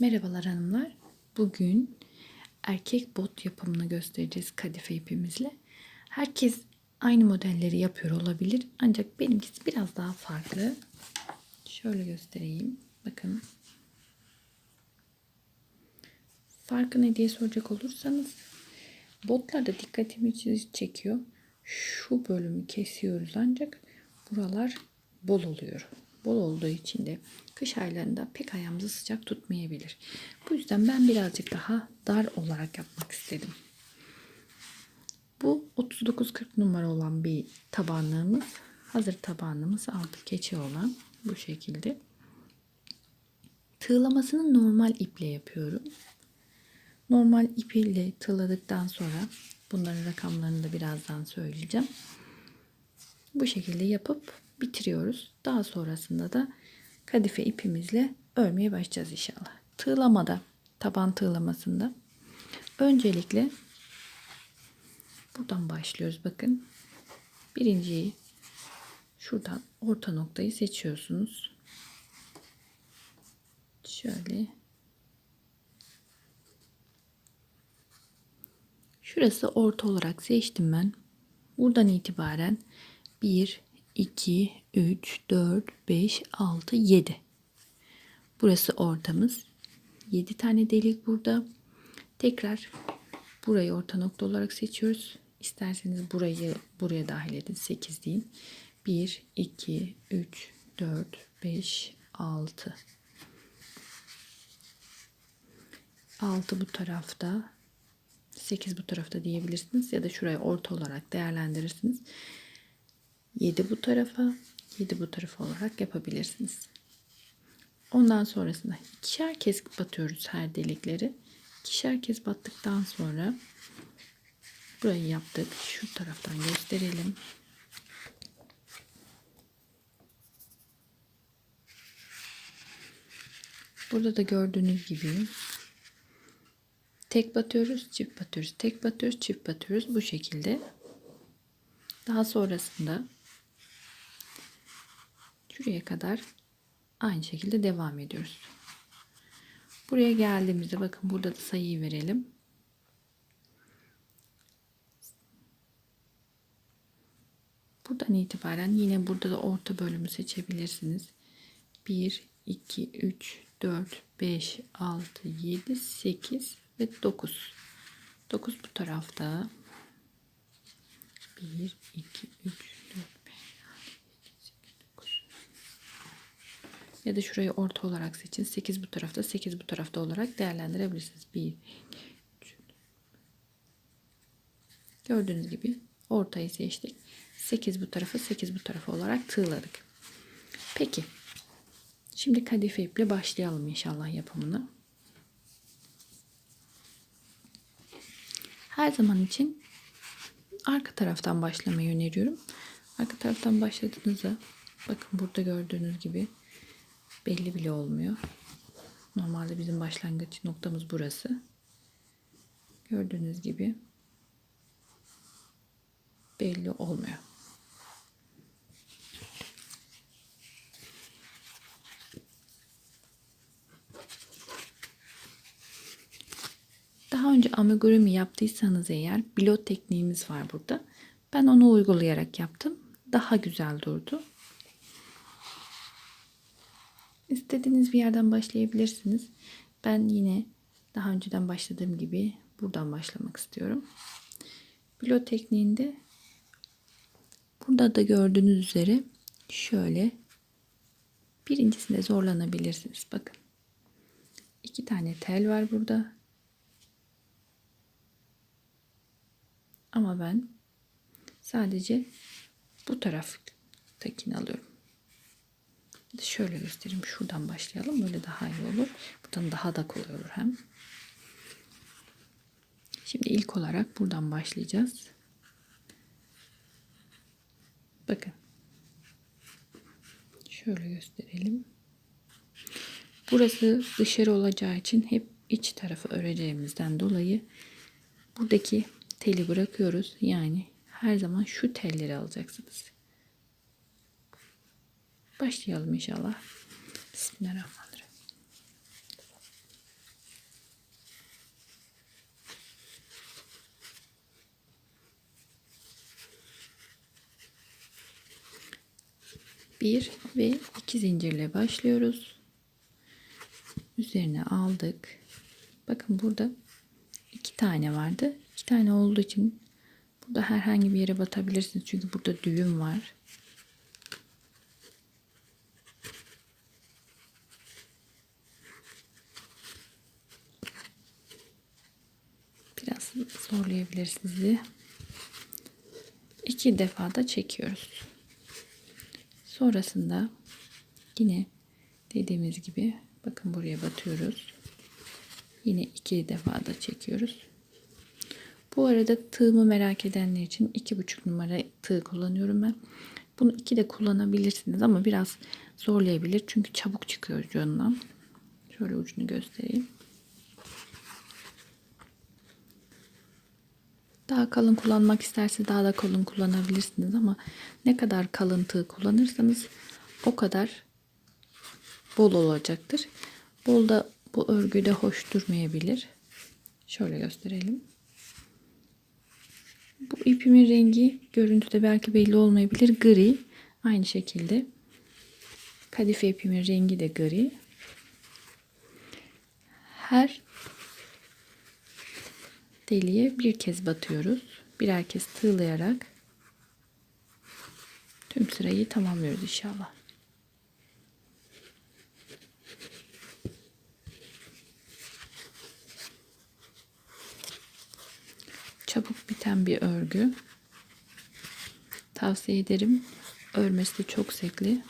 Merhabalar hanımlar. Bugün erkek bot yapımını göstereceğiz kadife ipimizle. Herkes aynı modelleri yapıyor olabilir. Ancak benimkisi biraz daha farklı. Şöyle göstereyim. Bakın. Farkı ne diye soracak olursanız botlarda dikkatimi çekiyor. Şu bölümü kesiyoruz ancak buralar bol oluyor. Bol olduğu için de kış aylarında pek ayağımızı sıcak tutmayabilir. Bu yüzden ben birazcık daha dar olarak yapmak istedim. Bu 39-40 numara olan bir tabanlığımız. Hazır tabanlığımız altı keçe olan bu şekilde. Tığlamasını normal iple yapıyorum. Normal ip ile tığladıktan sonra bunların rakamlarını da birazdan söyleyeceğim. Bu şekilde yapıp bitiriyoruz. Daha sonrasında da kadife ipimizle örmeye başlayacağız inşallah. Tığlamada, taban tığlamasında öncelikle buradan başlıyoruz. Bakın birinciyi şuradan orta noktayı seçiyorsunuz. Şöyle Şurası orta olarak seçtim ben. Buradan itibaren 1, 2, 3, 4, 5, 6, 7. Burası ortamız. 7 tane delik burada. Tekrar burayı orta nokta olarak seçiyoruz. İsterseniz burayı buraya dahil edin. 8 deyin. 1, 2, 3, 4, 5, 6. 6 bu tarafta. 8 bu tarafta diyebilirsiniz. Ya da şuraya orta olarak değerlendirirsiniz. 7 bu tarafa, 7 bu tarafa olarak yapabilirsiniz. Ondan sonrasında ikişer kez batıyoruz her delikleri. İkişer kez battıktan sonra burayı yaptık. Şu taraftan gösterelim. Burada da gördüğünüz gibi tek batıyoruz, çift batıyoruz, tek batıyoruz, çift batıyoruz bu şekilde. Daha sonrasında Şuraya kadar aynı şekilde devam ediyoruz. Buraya geldiğimizde bakın burada da sayıyı verelim. Buradan itibaren yine burada da orta bölümü seçebilirsiniz. 1, 2, 3, 4, 5, 6, 7, 8 ve 9. 9 bu tarafta. 1, 2, 3, Ya da şurayı orta olarak seçin. 8 bu tarafta, 8 bu tarafta olarak değerlendirebilirsiniz. 1, 2, 3. Gördüğünüz gibi ortayı seçtik. 8 bu tarafa, 8 bu tarafa olarak tığladık. Peki. Şimdi kadife iple başlayalım inşallah yapımını. Her zaman için arka taraftan başlamayı öneriyorum. Arka taraftan başladığınızda bakın burada gördüğünüz gibi belli bile olmuyor. Normalde bizim başlangıç noktamız burası. Gördüğünüz gibi belli olmuyor. Daha önce amigurumi yaptıysanız eğer bilot tekniğimiz var burada. Ben onu uygulayarak yaptım. Daha güzel durdu. İstediğiniz bir yerden başlayabilirsiniz. Ben yine daha önceden başladığım gibi buradan başlamak istiyorum. Pilot tekniğinde burada da gördüğünüz üzere şöyle birincisinde zorlanabilirsiniz. Bakın. iki tane tel var burada. Ama ben sadece bu taraftakini alıyorum. Şöyle göstereyim. Şuradan başlayalım. Böyle daha iyi olur. Buradan daha da kolay olur hem. Şimdi ilk olarak buradan başlayacağız. Bakın. Şöyle gösterelim. Burası dışarı olacağı için hep iç tarafı öreceğimizden dolayı buradaki teli bırakıyoruz. Yani her zaman şu telleri alacaksınız. Başlayalım inşallah. Bismillahirrahmanirrahim. Bir ve iki zincirle başlıyoruz. Üzerine aldık. Bakın burada iki tane vardı. İki tane olduğu için burada herhangi bir yere batabilirsiniz. Çünkü burada düğüm var. Zorlayabilir sizi. İki defa da çekiyoruz. Sonrasında yine dediğimiz gibi bakın buraya batıyoruz. Yine iki defa da çekiyoruz. Bu arada tığımı merak edenler için iki buçuk numara tığ kullanıyorum ben. Bunu iki de kullanabilirsiniz ama biraz zorlayabilir. Çünkü çabuk çıkıyor ucundan. Şöyle ucunu göstereyim. Daha kalın kullanmak isterseniz daha da kalın kullanabilirsiniz ama ne kadar kalın tığ kullanırsanız o kadar bol olacaktır. Bol da bu örgüde hoş durmayabilir. Şöyle gösterelim. Bu ipimin rengi görüntüde belki belli olmayabilir. Gri. Aynı şekilde. Kadife ipimin rengi de gri. Her deliğe bir kez batıyoruz. Birer kez tığlayarak tüm sırayı tamamlıyoruz inşallah. Çabuk biten bir örgü. Tavsiye ederim. Örmesi de çok zevkli.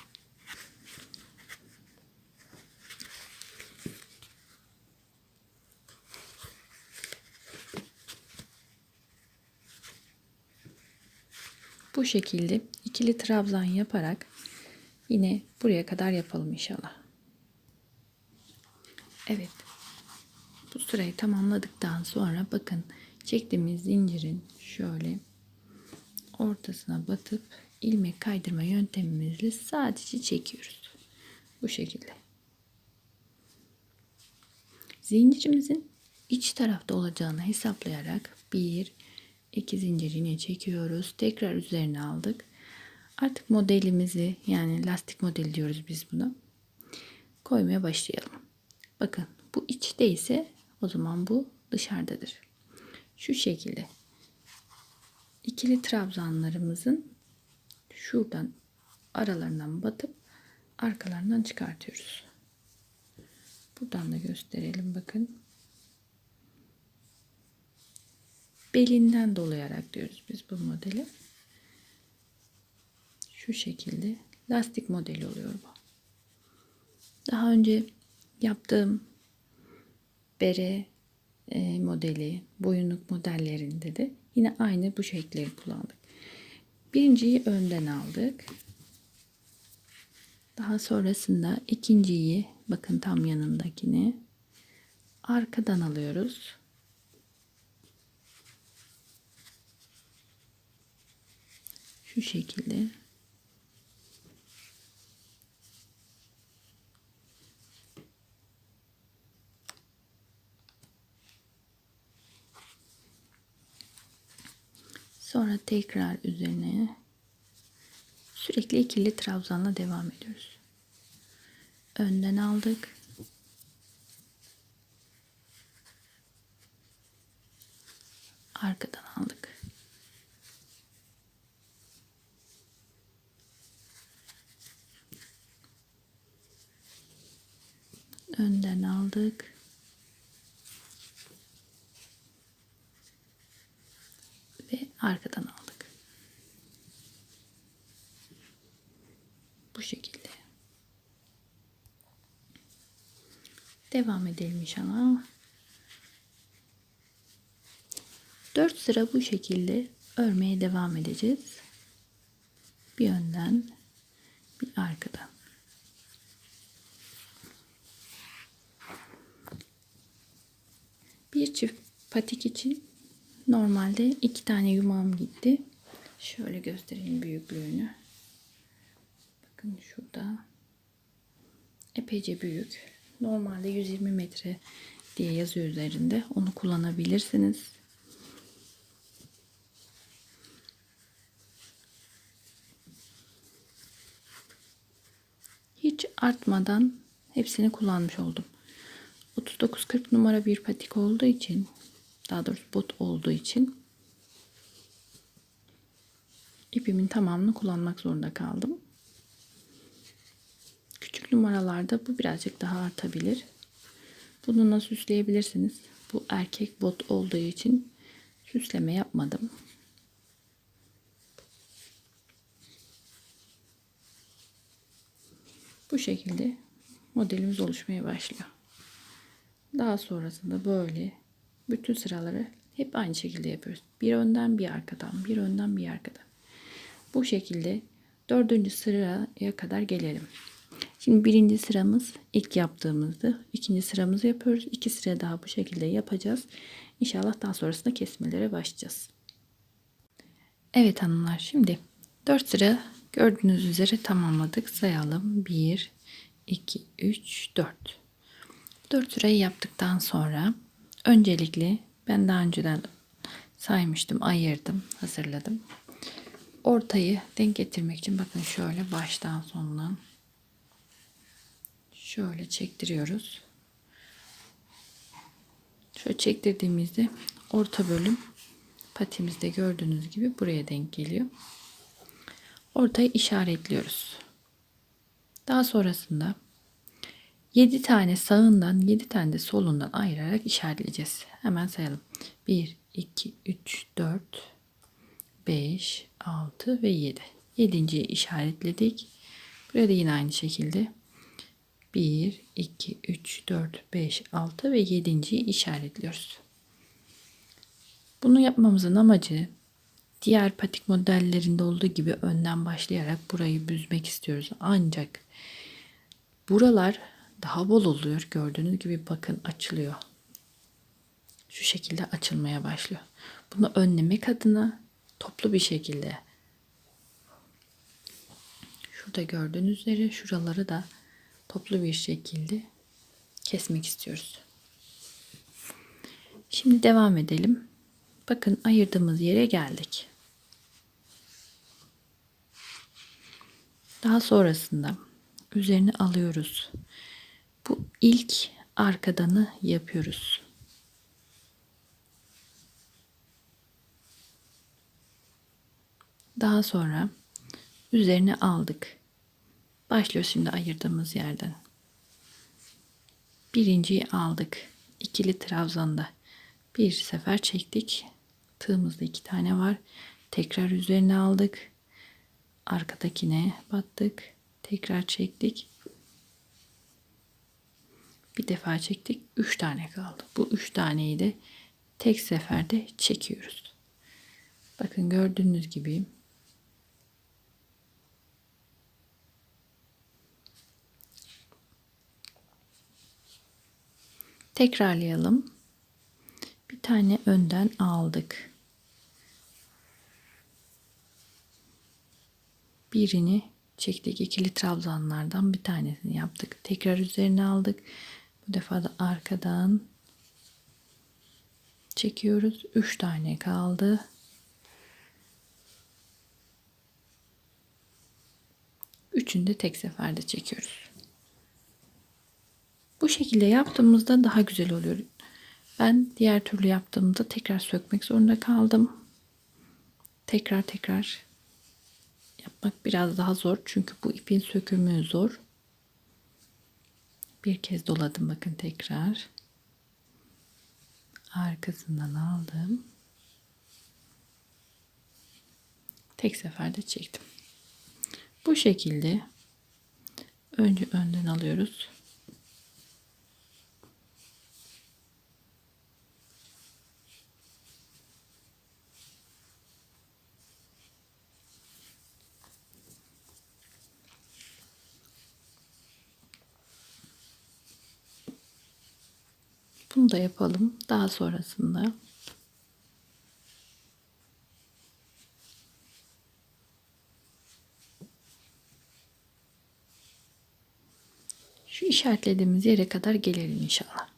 Bu şekilde ikili trabzan yaparak yine buraya kadar yapalım inşallah. Evet. Bu sırayı tamamladıktan sonra bakın çektiğimiz zincirin şöyle ortasına batıp ilmek kaydırma yöntemimizle sadece çekiyoruz. Bu şekilde. Zincirimizin iç tarafta olacağını hesaplayarak 1 2 zincir yine çekiyoruz. Tekrar üzerine aldık. Artık modelimizi yani lastik modeli diyoruz biz buna. Koymaya başlayalım. Bakın bu içte ise o zaman bu dışarıdadır. Şu şekilde ikili trabzanlarımızın şuradan aralarından batıp arkalarından çıkartıyoruz. Buradan da gösterelim bakın. Belinden dolayarak diyoruz biz bu modeli. Şu şekilde lastik modeli oluyor bu. Daha önce yaptığım bere e, modeli, boyunluk modellerinde de yine aynı bu şekilleri kullandık. Birinciyi önden aldık. Daha sonrasında ikinciyi bakın tam yanındakini arkadan alıyoruz. Şu şekilde Sonra tekrar üzerine sürekli ikili trabzanla devam ediyoruz. Önden aldık. Arkadan aldık. Önden aldık. Ve arkadan aldık. Bu şekilde. Devam edelim inşallah. 4 sıra bu şekilde örmeye devam edeceğiz. Bir önden bir arkadan. Bir çift patik için normalde iki tane yumağım gitti. Şöyle göstereyim büyüklüğünü. Bakın şurada. Epeyce büyük. Normalde 120 metre diye yazıyor üzerinde. Onu kullanabilirsiniz. hiç artmadan hepsini kullanmış oldum. 39-40 numara bir patik olduğu için daha doğrusu bot olduğu için ipimin tamamını kullanmak zorunda kaldım. Küçük numaralarda bu birazcık daha artabilir. Bununla süsleyebilirsiniz. Bu erkek bot olduğu için süsleme yapmadım. Bu şekilde modelimiz oluşmaya başlıyor. Daha sonrasında böyle bütün sıraları hep aynı şekilde yapıyoruz. Bir önden bir arkadan, bir önden bir arkadan. Bu şekilde dördüncü sıraya kadar gelelim. Şimdi birinci sıramız ilk yaptığımızdı. İkinci sıramızı yapıyoruz. İki sıra daha bu şekilde yapacağız. İnşallah daha sonrasında kesmelere başlayacağız. Evet hanımlar şimdi 4 sıra gördüğünüz üzere tamamladık. Sayalım. 1, 2, 3, 4. 4 sırayı yaptıktan sonra öncelikle ben daha önceden saymıştım, ayırdım, hazırladım. Ortayı denk getirmek için bakın şöyle baştan sondan şöyle çektiriyoruz. Şöyle çektirdiğimizde orta bölüm patimizde gördüğünüz gibi buraya denk geliyor. Ortayı işaretliyoruz. Daha sonrasında 7 tane sağından 7 tane de solundan ayırarak işaretleyeceğiz. Hemen sayalım. 1, 2, 3, 4, 5, 6 ve 7. 7.yi işaretledik. Burada yine aynı şekilde 1, 2, 3, 4, 5, 6 ve 7.yi işaretliyoruz. Bunu yapmamızın amacı diğer patik modellerinde olduğu gibi önden başlayarak burayı büzmek istiyoruz. Ancak buralar daha bol oluyor. Gördüğünüz gibi bakın açılıyor. Şu şekilde açılmaya başlıyor. Bunu önlemek adına toplu bir şekilde şurada gördüğünüz üzere şuraları da toplu bir şekilde kesmek istiyoruz. Şimdi devam edelim. Bakın ayırdığımız yere geldik. Daha sonrasında üzerine alıyoruz. Bu ilk arkadanı yapıyoruz. Daha sonra üzerine aldık. Başlıyoruz şimdi ayırdığımız yerden. Birinciyi aldık. İkili trabzanda bir sefer çektik. Tığımızda iki tane var. Tekrar üzerine aldık. Arkadakine battık. Tekrar çektik. Bir defa çektik. Üç tane kaldı. Bu üç taneyi de tek seferde çekiyoruz. Bakın gördüğünüz gibi tekrarlayalım. Bir tane önden aldık. Birini çektik. ikili trabzanlardan bir tanesini yaptık. Tekrar üzerine aldık. Bu defa da arkadan çekiyoruz. 3 tane kaldı. Üçünü de tek seferde çekiyoruz. Bu şekilde yaptığımızda daha güzel oluyor. Ben diğer türlü yaptığımda tekrar sökmek zorunda kaldım. Tekrar tekrar yapmak biraz daha zor. Çünkü bu ipin sökümü zor. Bir kez doladım bakın tekrar. Arkasından aldım. Tek seferde çektim. Bu şekilde önce önden alıyoruz. Bunu da yapalım. Daha sonrasında şu işaretlediğimiz yere kadar gelelim inşallah.